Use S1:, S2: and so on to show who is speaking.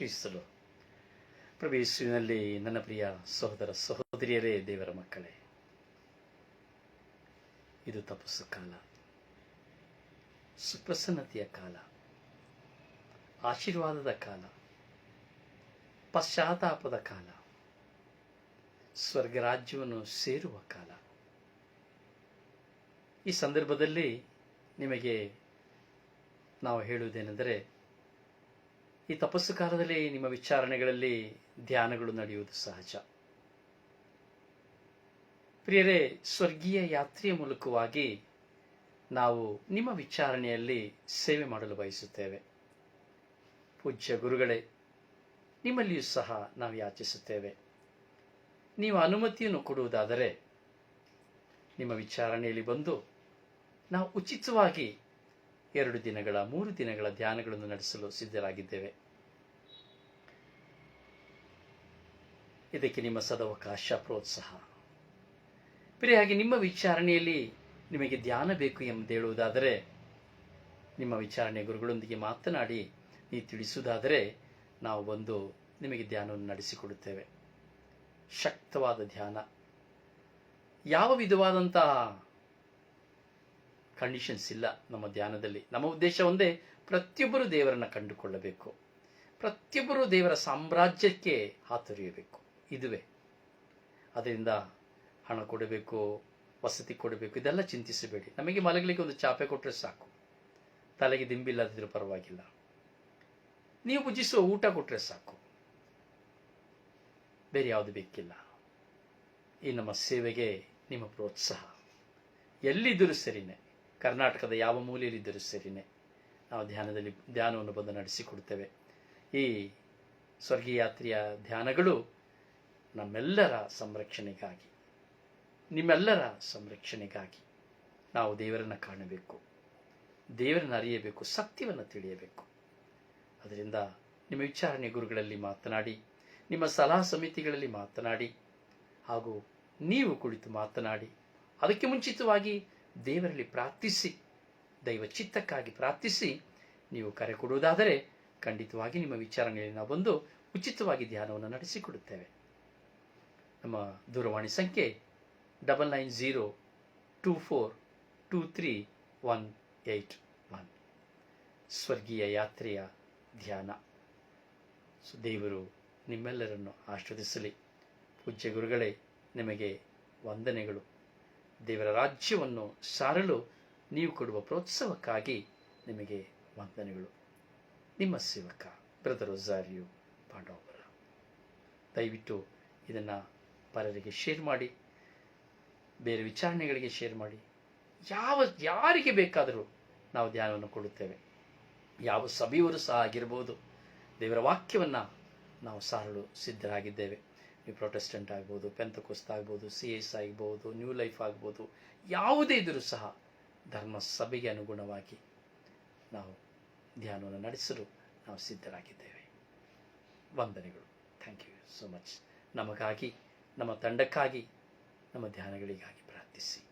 S1: ಕ್ರಿಸ್ತಲು ಪ್ರವೇಶಿನಲ್ಲಿ ನನ್ನ ಪ್ರಿಯ ಸಹೋದರ ಸಹೋದರಿಯರೇ, ದೇವರ ಮಕ್ಕಳೇ, ಇದು ತಪಸ್ಸು ಕಾಲ, ಸುಪ್ರಸನ್ನತೆಯ ಕಾಲ, ಆಶೀರ್ವಾದದ ಕಾಲ, ಪಶ್ಚಾತ್ತಾಪದ ಕಾಲ, ಸ್ವರ್ಗರಾಜ್ಯವನ್ನು ಸೇರುವ ಕಾಲ. ಈ ಸಂದರ್ಭದಲ್ಲಿ ನಿಮಗೆ ನಾವು ಹೇಳುವುದೇನೆಂದರೆ ಈ ತಪಸ್ಸು ಕಾಲದಲ್ಲಿ ನಿಮ್ಮ ವಿಚಾರಣೆಗಳಲ್ಲಿ ಧ್ಯಾನಗಳು ನಡೆಯುವುದು ಸಹಜ. ಪ್ರಿಯರೇ, ಸ್ವರ್ಗೀಯ ಯಾತ್ರೆಯ ಮೂಲಕವಾಗಿ ನಾವು ನಿಮ್ಮ ವಿಚಾರಣೆಯಲ್ಲಿ ಸೇವೆ ಮಾಡಲು ಬಯಸುತ್ತೇವೆ. ಪೂಜ್ಯ ಗುರುಗಳೇ, ನಿಮ್ಮಲ್ಲಿಯೂ ಸಹ ನಾವು ಯಾಚಿಸುತ್ತೇವೆ. ನೀವು ಅನುಮತಿಯನ್ನು ಕೊಡುವುದಾದರೆ ನಿಮ್ಮ ವಿಚಾರಣೆಯಲ್ಲಿ ಬಂದು ನಾವು ಉಚಿತವಾಗಿ ಎರಡು ದಿನಗಳ, ಮೂರು ದಿನಗಳ ಧ್ಯಾನಗಳನ್ನು ನಡೆಸಲು ಸಿದ್ಧರಾಗಿದ್ದೇವೆ. ಇದಕ್ಕೆ ನಿಮ್ಮ ಸದವಕಾಶ, ಪ್ರೋತ್ಸಾಹ. ಪ್ರಿಯಾಗಿ ನಿಮ್ಮ ವಿಚಾರಣೆಯಲ್ಲಿ ನಿಮಗೆ ಧ್ಯಾನ ಬೇಕು ಎಂದು ಹೇಳುವುದಾದರೆ, ನಿಮ್ಮ ವಿಚಾರಣೆ ಗುರುಗಳೊಂದಿಗೆ ಮಾತನಾಡಿ, ನೀವು ತಿಳಿಸುವುದಾದರೆ, ನಾವು ಬಂದು ನಿಮಗೆ ಧ್ಯಾನವನ್ನು ನಡೆಸಿಕೊಡುತ್ತೇವೆ. ಶಕ್ತವಾದ ಧ್ಯಾನ. ಯಾವ ವಿಧವಾದಂತಹ ಕಂಡೀಷನ್ಸ್ ಇಲ್ಲ ನಮ್ಮ ಧ್ಯಾನದಲ್ಲಿ. ನಮ್ಮ ಉದ್ದೇಶ ಒಂದೇ, ಪ್ರತಿಯೊಬ್ಬರು ದೇವರನ್ನು ಕಂಡುಕೊಳ್ಳಬೇಕು. ಪ್ರತಿಯೊಬ್ಬರು ದೇವರ ಸಾಮ್ರಾಜ್ಯಕ್ಕೆ ಹಾತೊರೆಯಬೇಕು. ಇದುವೇ. ಅದರಿಂದ ಹಣ ಕೊಡಬೇಕು, ವಸತಿ ಕೊಡಬೇಕು, ಇದೆಲ್ಲ ಚಿಂತಿಸಬೇಡಿ. ನಮಗೆ ಮಲಗಲಿಕ್ಕೆ ಒಂದು ಚಾಪೆ ಕೊಟ್ಟರೆ ಸಾಕು. ತಲೆಗೆ ದಿಂಬಿಲ್ಲದಿದ್ರೂ ಪರವಾಗಿಲ್ಲ. ನೀವು ಭುಜಿಸುವ ಊಟ ಕೊಟ್ಟರೆ ಸಾಕು. ಬೇರೆ ಯಾವುದು ಬೇಕಿಲ್ಲ. ಈ ನಮ್ಮ ಸೇವೆಗೆ ನಿಮ್ಮ ಪ್ರೋತ್ಸಾಹ. ಎಲ್ಲಿದ್ದರೂ ಸರಿನೇ. ಕರ್ನಾಟಕದ ಯಾವ ಮೂಲೆಯಲ್ಲಿದ್ದರೂ ಸರಿನೇ. ನಾವು ಧ್ಯಾನದಲ್ಲಿ, ಧ್ಯಾನವನ್ನು ಬಂದು ನಡೆಸಿಕೊಡ್ತೇವೆ. ಈ ಸ್ವರ್ಗೀಯಾತ್ರೆಯ ಧ್ಯಾನಗಳು ನಮ್ಮೆಲ್ಲರ ಸಂರಕ್ಷಣೆಗಾಗಿ, ನಿಮ್ಮೆಲ್ಲರ ಸಂರಕ್ಷಣೆಗಾಗಿ ನಾವು ದೇವರನ್ನು ಕಾಣಬೇಕು. ದೇವರನ್ನು ಅರಿಯಬೇಕು, ಸತ್ಯವನ್ನು ತಿಳಿಯಬೇಕು. ಅದರಿಂದ ನಿಮ್ಮ ವಿಚಾರಣೆ ಗುರುಗಳಲ್ಲಿ ಮಾತನಾಡಿ, ನಿಮ್ಮ ಸಲಹಾ ಸಮಿತಿಗಳಲ್ಲಿ ಮಾತನಾಡಿ ಹಾಗೂ ನೀವು ಕುಳಿತು ಮಾತನಾಡಿ, ಅದಕ್ಕೆ ಮುಂಚಿತವಾಗಿ ದೇವರಲ್ಲಿ ಪ್ರಾರ್ಥಿಸಿ ದೈವ ಚಿತ್ತಕ್ಕಾಗಿ ಪ್ರಾರ್ಥಿಸಿ, ನೀವು ಕರೆ ಕೊಡುವುದಾದರೆ ಖಂಡಿತವಾಗಿ ನಿಮ್ಮ ವಿಚಾರಣೆಯಲ್ಲಿ ನಾವು ಬಂದು ಉಚಿತವಾಗಿ ಧ್ಯಾನವನ್ನು ನಡೆಸಿಕೊಡುತ್ತೇವೆ. ನಮ್ಮ ದೂರವಾಣಿ ಸಂಖ್ಯೆ double nine zero two four two three one eight one ಸ್ವರ್ಗೀಯ ಯಾತ್ರೆಯ ಧ್ಯಾನ. ಸೊ, ದೇವರು ನಿಮ್ಮೆಲ್ಲರನ್ನು ಆಶ್ರದಿಸಲಿ ಪೂಜ್ಯ ಗುರುಗಳೇ, ನಿಮಗೆ ವಂದನೆಗಳು. ದೇವರ ರಾಜ್ಯವನ್ನು ಸಾರಲು ನೀವು ಕೊಡುವ ಪ್ರೋತ್ಸಾಹಕ್ಕಾಗಿ ನಿಮಗೆ ವಂದನೆಗಳು. ನಿಮ್ಮ ಸೇವಕ ಬ್ರದರ್ ಝಾರಿಯು ಪಾಂಡವರ ದಯವಿಟ್ಟು ಇದನ್ನು ಪರರಿಗೆ ಶೇರ್ ಮಾಡಿ, ಬೇರೆ ವಿಚಾರಣೆಗಳಿಗೆ ಶೇರ್ ಮಾಡಿ. ಯಾವ, ಯಾರಿಗೆ ಬೇಕಾದರೂ ನಾವು ಧ್ಯಾನವನ್ನು ಕೊಡುತ್ತೇವೆ. ಯಾವ ಸಭೆಯವರು ಸಹ ಆಗಿರ್ಬೋದು, ದೇವರ ವಾಕ್ಯವನ್ನು ನಾವು ಸಾರಲು ಸಿದ್ಧರಾಗಿದ್ದೇವೆ. ನೀವು ಪ್ರೊಟೆಸ್ಟೆಂಟ್ ಆಗ್ಬೋದು ಪೆಂತಕೋಸ್ತ ಆಗ್ಬೋದು ಸಿ ಎಸ್ ಆಗ್ಬೋದು ನ್ಯೂ ಲೈಫ್ ಆಗ್ಬೋದು, ಯಾವುದೇ ಇದ್ದರೂ ಸಹ ಧರ್ಮ ಸಭೆಗೆ ಅನುಗುಣವಾಗಿ ನಾವು ಧ್ಯಾನವನ್ನು ನಡೆಸಲು ನಾವು ಸಿದ್ಧರಾಗಿದ್ದೇವೆ. ವಂದನೆಗಳು. ಥ್ಯಾಂಕ್ ಯು ಸೋ ಮಚ್ ನಮಗಾಗಿ, ನಮ್ಮ ತಂಡಕ್ಕಾಗಿ, ನಮ್ಮ ಧ್ಯಾನಗಳಿಗಾಗಿ ಪ್ರಾರ್ಥಿಸಿ.